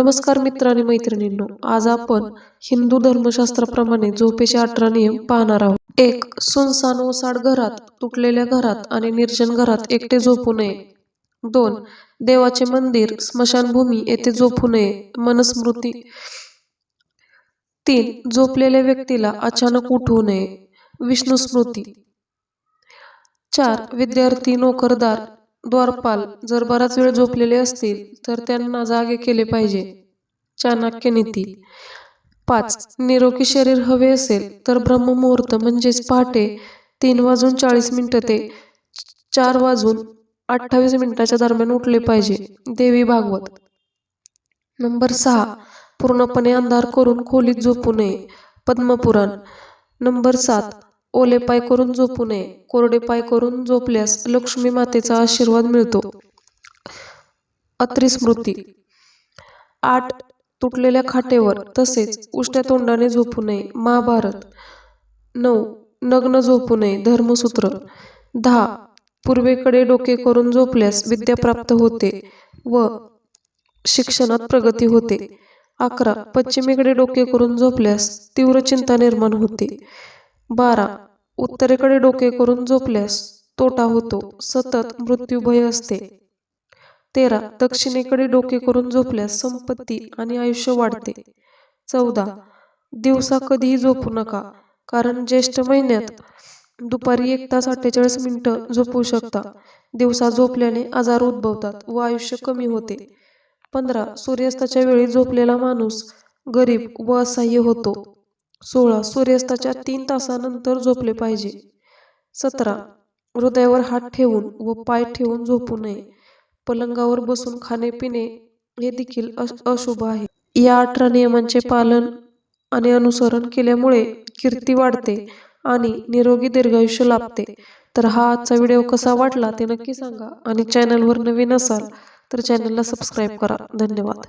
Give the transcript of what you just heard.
नमस्कार मित्र आणि मैत्रिणींनो आज आपण हिंदू धर्मशास्त्राप्रमाणे झोपेचे अठरा नियम पाहणार आहोत. एक सुनसान ओसाड घरात तुटलेल्या घरात आणि निर्जन घरात एकटे झोपू नये. दोन देवाचे मंदिर स्मशानभूमी येथे झोपू नये मनस्मृती. तीन झोपलेल्या व्यक्तीला अचानक उठवू नये. विष्णू स्मृती चार विद्यार्थी नोकरदार द्वारपाल जर बराच वेळ झोपलेले असतील तर त्यांना जागे केले पाहिजे. चाणक्य नीती. पाच. निरोगी शरीर हवे असेल तर ब्रह्ममुहूर्त म्हणजेच पहाटे तीन वाजून चाळीस मिनिटं ते चार वाजून अठ्ठावीस मिनिटाच्या दरम्यान उठले पाहिजे देवी भागवत. नंबर सहा. पूर्णपणे अंधार करून खोलीत झोपू नये. पद्मपुराण. नंबर सात. ओले पाय करून झोपू नये कोरडे पाय करून झोपल्यास लक्ष्मी मातेचा आशीर्वाद मिळतो. अत्रिस्मृती आठ तुटलेल्या खाटेवर तसेच उष्ट्या तोंडाने झोपू नये महाभारत. नऊ नग्न झोपू नये धर्मसूत्र. दहा पूर्वेकडे डोके करून झोपल्यास विद्या प्राप्त होते व शिक्षणात प्रगती होते. अकरा पश्चिमेकडे डोके करून झोपल्यास तीव्र चिंता निर्माण होते. बारा. उत्तरेकडे डोके करून झोपल्यास तोटा होतो सतत मृत्यूभय असते. तेरा. दक्षिणेकडे डोके करून झोपल्यास संपत्ती आणि आयुष्य वाढते. चौदा. दिवसा कधीही झोपू नका कारण ज्येष्ठ महिन्यात दुपारी एक तास अठ्ठेचाळीस मिनिटं झोपू शकता. दिवसा झोपल्याने आजार उद्भवतात व आयुष्य कमी होते. पंधरा. सूर्यास्ताच्या वेळी झोपलेला माणूस गरीब व असह्य होतो. सोळा सूर्यास्ताच्या तीन तासानंतर झोपले पाहिजे. सतरा हृदयावर हात ठेवून व पाय ठेवून झोपू नये. पलंगावर बसून खाणे पिणे हे देखील अशुभ आहे. या अठरा नियमांचे पालन आणि अनुसरण केल्यामुळे कीर्ती वाढते आणि निरोगी दीर्घायुष्य लाभते. तर हा आजचा व्हिडिओ कसा वाटला ते नक्की सांगा आणि चॅनलवर नवीन असाल तर चॅनलला सबस्क्राईब करा. धन्यवाद.